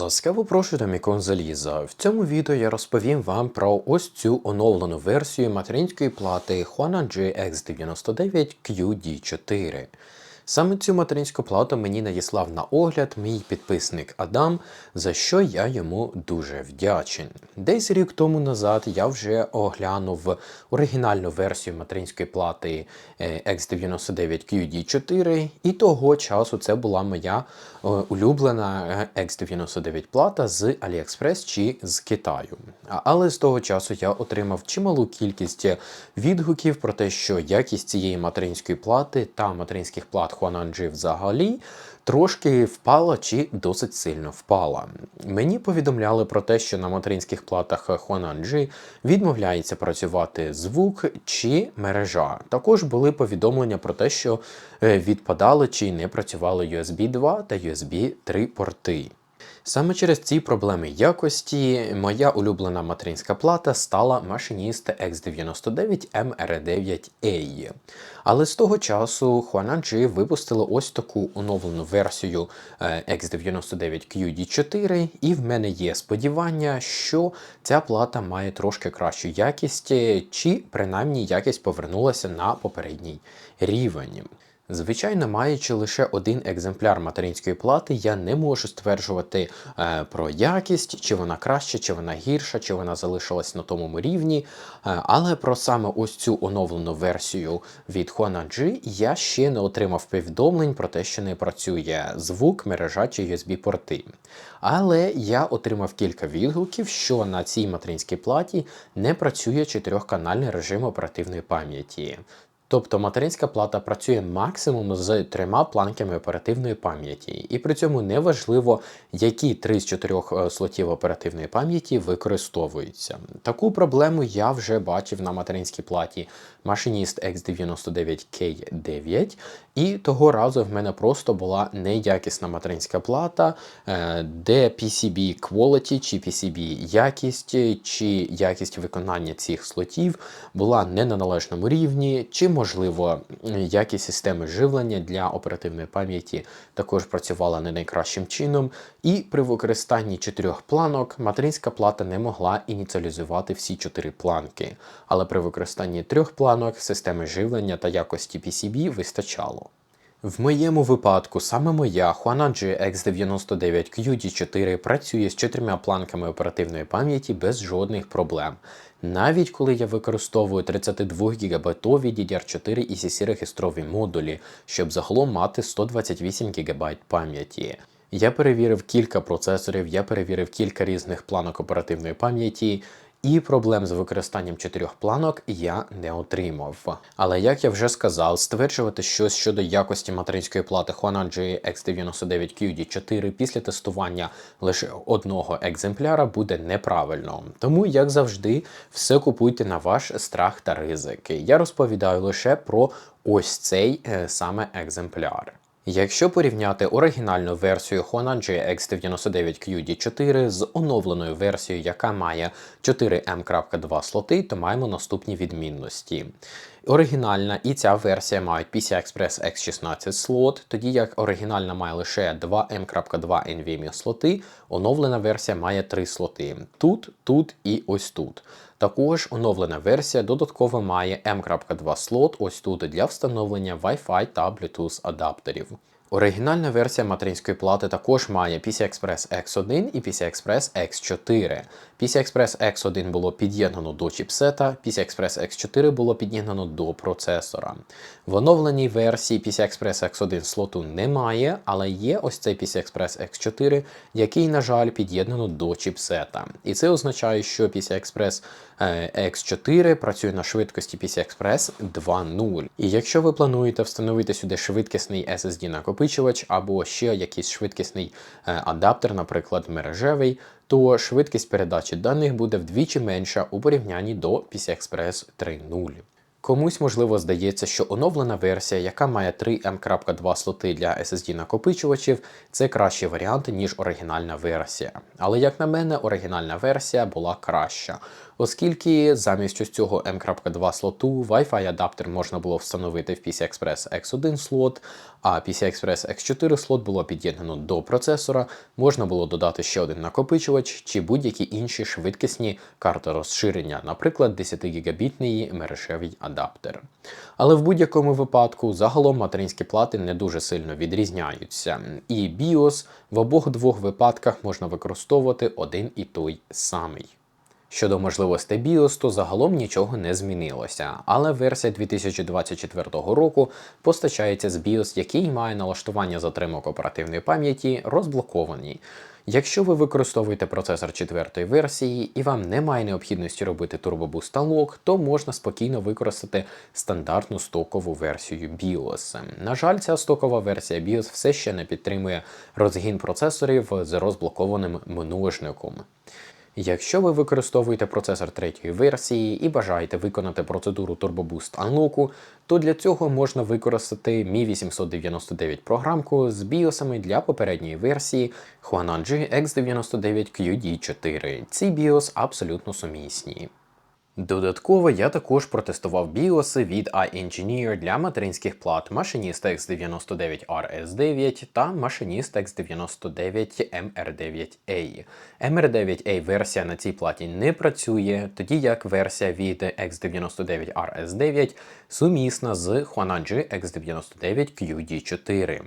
Ласкаво прошу до Мікон Заліза. В цьому відео я розповім вам про ось цю оновлену версію материнської плати Huanan GX99 QD4. Саме цю материнську плату мені надіслав на огляд мій підписник Адам, за що я йому дуже вдячен. Десь рік тому назад я вже оглянув оригінальну версію материнської плати е, X99 QD4, і того часу це була моя е, улюблена е, X99 плата з AliExpress чи з Китаю. Але з того часу я отримав чималу кількість відгуків про те, що якість цієї материнської плати та материнських плат Huanan взагалі трошки впала чи досить сильно впала. Мені повідомляли про те, що на материнських платах Хуананджі відмовляється працювати звук чи мережа. Також були повідомлення про те, що е, відпадали чи не працювали USB 2 та USB 3 порти. Саме через ці проблеми якості моя улюблена материнська плата стала машиніст X99 MR9A. Але з того часу Huanan випустили ось таку оновлену версію е, X99 QD4, і в мене є сподівання, що ця плата має трошки кращу якість, е, чи принаймні якість повернулася на попередній рівень. Звичайно, маючи лише один екземпляр материнської плати, я не можу стверджувати е, про якість, чи вона краща, чи вона гірша, чи вона залишилась на тому рівні. Е, але про саме ось цю оновлену версію від Huanan я ще не отримав повідомлень про те, що не працює звук, мережа чи USB-порти. Але я отримав кілька відгуків, що на цій материнській платі не працює чотирьохканальний режим оперативної пам'яті. Тобто материнська плата працює максимум з трьома планками оперативної пам'яті, і при цьому не важливо, які три з чотирьох е, слотів оперативної пам'яті використовуються. Таку проблему я вже бачив на материнській платі. Machinist X99K9, і того разу в мене просто була неякісна материнська плата, е, де PCB quality чи PCB якість, чи якість виконання цих слотів була не на належному рівні, чи, можливо, якість системи живлення для оперативної пам'яті також працювала не найкращим чином. І при використанні чотирьох планок материнська плата не могла ініціалізувати всі чотири планки. Але при використанні трьох планок системи живлення та якості PCB вистачало. В моєму випадку саме моя Huanan X99 QD4 працює з чотирма планками оперативної пам'яті без жодних проблем. Навіть коли я використовую 32 гігабайтові DDR4 і CC регістрові модулі, щоб загалом мати 128 ГБ пам'яті. Я перевірив кілька процесорів, я перевірив кілька різних планок оперативної пам'яті, і проблем з використанням чотирьох планок я не отримав. Але як я вже сказав, стверджувати щось щодо якості материнської плати Huanan X99 QD4 після тестування лише одного екземпляра буде неправильно. Тому, як завжди, все купуйте на ваш страх та ризики. Я розповідаю лише про ось цей е, саме екземпляр. Якщо порівняти оригінальну версію Huanan X99 QD4 з оновленою версією, яка має 4M.2 слоти, то маємо наступні відмінності. Оригінальна і ця версія мають PCI-Express X16 слот, тоді як оригінальна має лише 2M.2 NVMe слоти, оновлена версія має 3 слоти. Тут, тут і ось тут. Також оновлена версія додатково має M.2 слот ось тут для встановлення Wi-Fi та Bluetooth адаптерів. Оригінальна версія материнської плати також має PCI-Express X1 і PCI-Express X4. PCI-Express X1 було під'єднано до чіпсета, PCI-Express X4 було під'єднано до процесора. В оновленій версії PCI-Express X1 слоту немає, але є ось цей PCI-Express X4, який, на жаль, під'єднано до чіпсета. І це означає, що PCI-Express е, X4 працює на швидкості PCI-Express 2.0. І якщо ви плануєте встановити сюди швидкісний SSD-накопичувач або ще якийсь швидкісний е, адаптер, наприклад, мережевий, то швидкість передачі даних буде вдвічі менша у порівнянні до PCI-Express 3.0. Комусь, можливо, здається, що оновлена версія, яка має 3 M.2 слоти для SSD накопичувачів, це кращий варіант, ніж оригінальна версія. Але, як на мене, оригінальна версія була краща. Оскільки замість ось цього M.2 слоту Wi-Fi адаптер можна було встановити в PCI Express X1 слот, а PCI Express X4 слот було під'єднано до процесора, можна було додати ще один накопичувач чи будь-які інші швидкісні карти розширення, наприклад, 10 гігабітний мережевий адаптер. Але в будь-якому випадку загалом материнські плати не дуже сильно відрізняються, і BIOS в обох двох випадках можна використовувати один і той самий. Щодо можливостей BIOS, то загалом нічого не змінилося, але версія 2024 року постачається з BIOS, який має налаштування затримок оперативної пам'яті розблоковані. Якщо ви використовуєте процесор четвертої версії і вам немає необхідності робити Turbo Boost Unlock, то можна спокійно використати стандартну стокову версію BIOS. На жаль, ця стокова версія BIOS все ще не підтримує розгін процесорів з розблокованим множником. Якщо ви використовуєте процесор третьої версії і бажаєте виконати процедуру Turbo Boost Unlock, то для цього можна використати Mi 899 програмку з біосами для попередньої версії Huananji X99 QD4. Ці BIOS абсолютно сумісні. Додатково я також протестував біоси від iEngineer для материнських плат Machinist X99 RS9 та Machinist X99 MR9A. MR9A версія на цій платі не працює, тоді як версія від X99 RS9 сумісна з Huananji X99 QD4.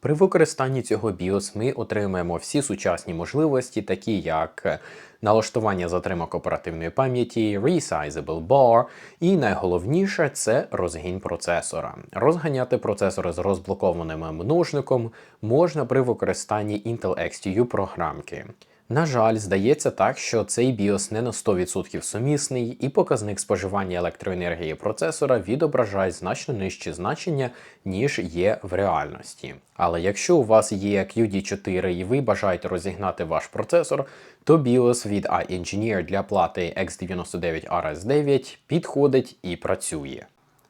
При використанні цього BIOS ми отримаємо всі сучасні можливості, такі як налаштування затримок оперативної пам'яті, Resizable Bar, і найголовніше це розгін процесора. Розганяти процесори з розблокованим множником можна при використанні Intel XTU програмки. На жаль, здається так, що цей BIOS не на 100% сумісний, і показник споживання електроенергії процесора відображає значно нижчі значення, ніж є в реальності. Але якщо у вас є QD4 і ви бажаєте розігнати ваш процесор, то BIOS від iEngineer для плати X99 RS9 підходить і працює.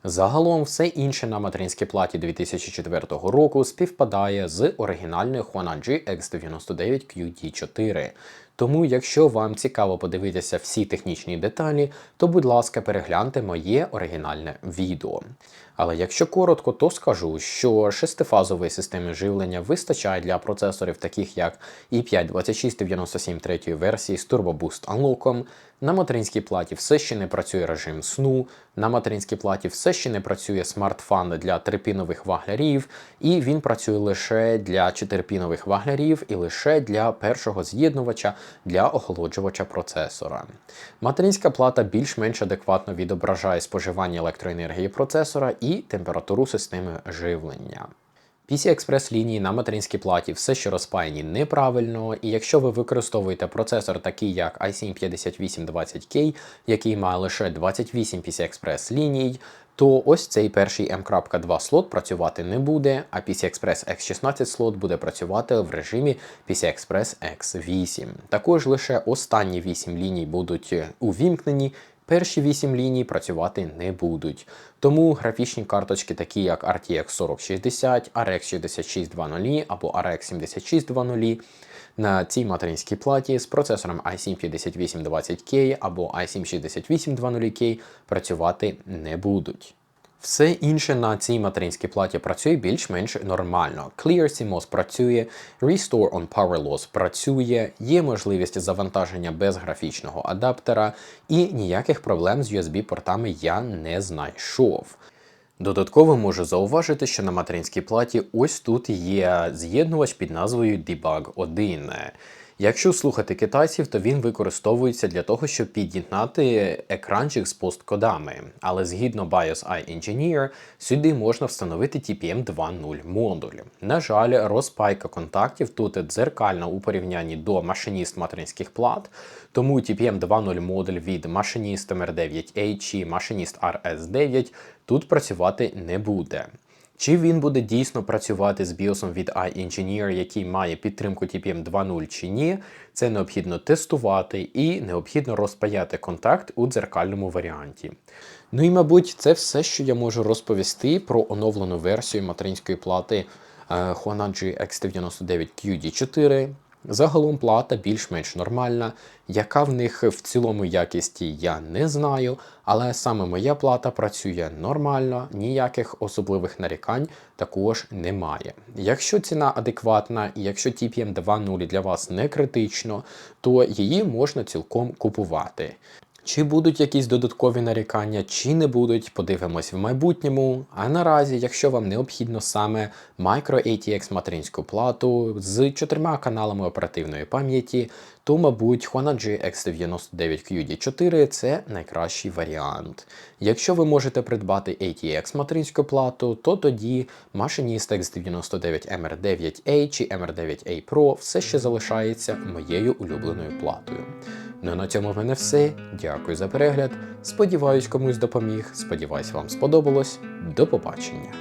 Загалом все інше на материнській платі 2004 року співпадає з оригінальною Huananji X99 QD4. Тому, якщо вам цікаво подивитися всі технічні деталі, то будь ласка, перегляньте моє оригінальне відео. Але якщо коротко, то скажу, що шестифазової системи живлення вистачає для процесорів, таких як i5 2697 третьої версії з Turbo Boost Unlock, на материнській платі все ще не працює режим сну, на материнській платі все ще не працює смартфан для трипінових ваглярів, і він працює лише для чотирипінових ваглярів і лише для першого з'єднувача для охолоджувача процесора. Материнська плата більш-менш адекватно відображає споживання електроенергії процесора і температуру системи живлення. PCI-Express лінії на материнській платі все ще розпаяні неправильно, і якщо ви використовуєте процесор такий як i7 5820K, який має лише 28 PCI-Express ліній, то ось цей перший M.2 слот працювати не буде, а PCI-Express X16 слот буде працювати в режимі PCI-Express X8. Також лише останні 8 ліній будуть увімкнені, перші 8 ліній працювати не будуть. Тому графічні карточки, такі як RTX 4060, RX 6620 або RX 7620, на цій материнській платі з процесором i7 5820K або i7 6820K працювати не будуть. Все інше на цій материнській платі працює більш-менш нормально. Clear CMOS працює, Restore on Power Loss працює, є можливість завантаження без графічного адаптера, і ніяких проблем з USB-портами я не знайшов. Додатково можу зауважити, що на материнській платі ось тут є з'єднувач під назвою Debug 1. Якщо слухати китайців, то він використовується для того, щоб під'єднати екранчик з посткодами. Але згідно BIOS iEngineer, сюди можна встановити TPM 2.0 модуль. На жаль, розпайка контактів тут дзеркальна у порівнянні до машиніст материнських плат, тому TPM 2.0 модуль від Machinist MR9A чи Machinist RS9 тут працювати не буде. Чи він буде дійсно працювати з BIOS від iEngineer, який має підтримку TPM 2.0 чи ні, це необхідно тестувати і необхідно розпаяти контакт у дзеркальному варіанті. Ну і, мабуть, це все, що я можу розповісти про оновлену версію материнської плати Huananji X99 QD4. Загалом плата більш-менш нормальна. Яка в них в цілому якісті, я не знаю, але саме моя плата працює нормально, ніяких особливих нарікань також немає. Якщо ціна адекватна і якщо TPM 2.0 для вас не критично, то її можна цілком купувати. Чи будуть якісь додаткові нарікання, чи не будуть, подивимось в майбутньому. А наразі, якщо вам необхідно саме Micro ATX материнську плату з чотирма каналами оперативної пам'яті, то, мабуть, Honnage X99QD4 це найкращий варіант. Якщо ви можете придбати ATX материнську плату, то тоді Machinist X99 MR9A чи MR9A Pro все ще залишається моєю улюбленою платою. Ну на цьому в мене все. Дякую за перегляд. Сподіваюсь, комусь допоміг. Сподіваюсь, вам сподобалось. До побачення.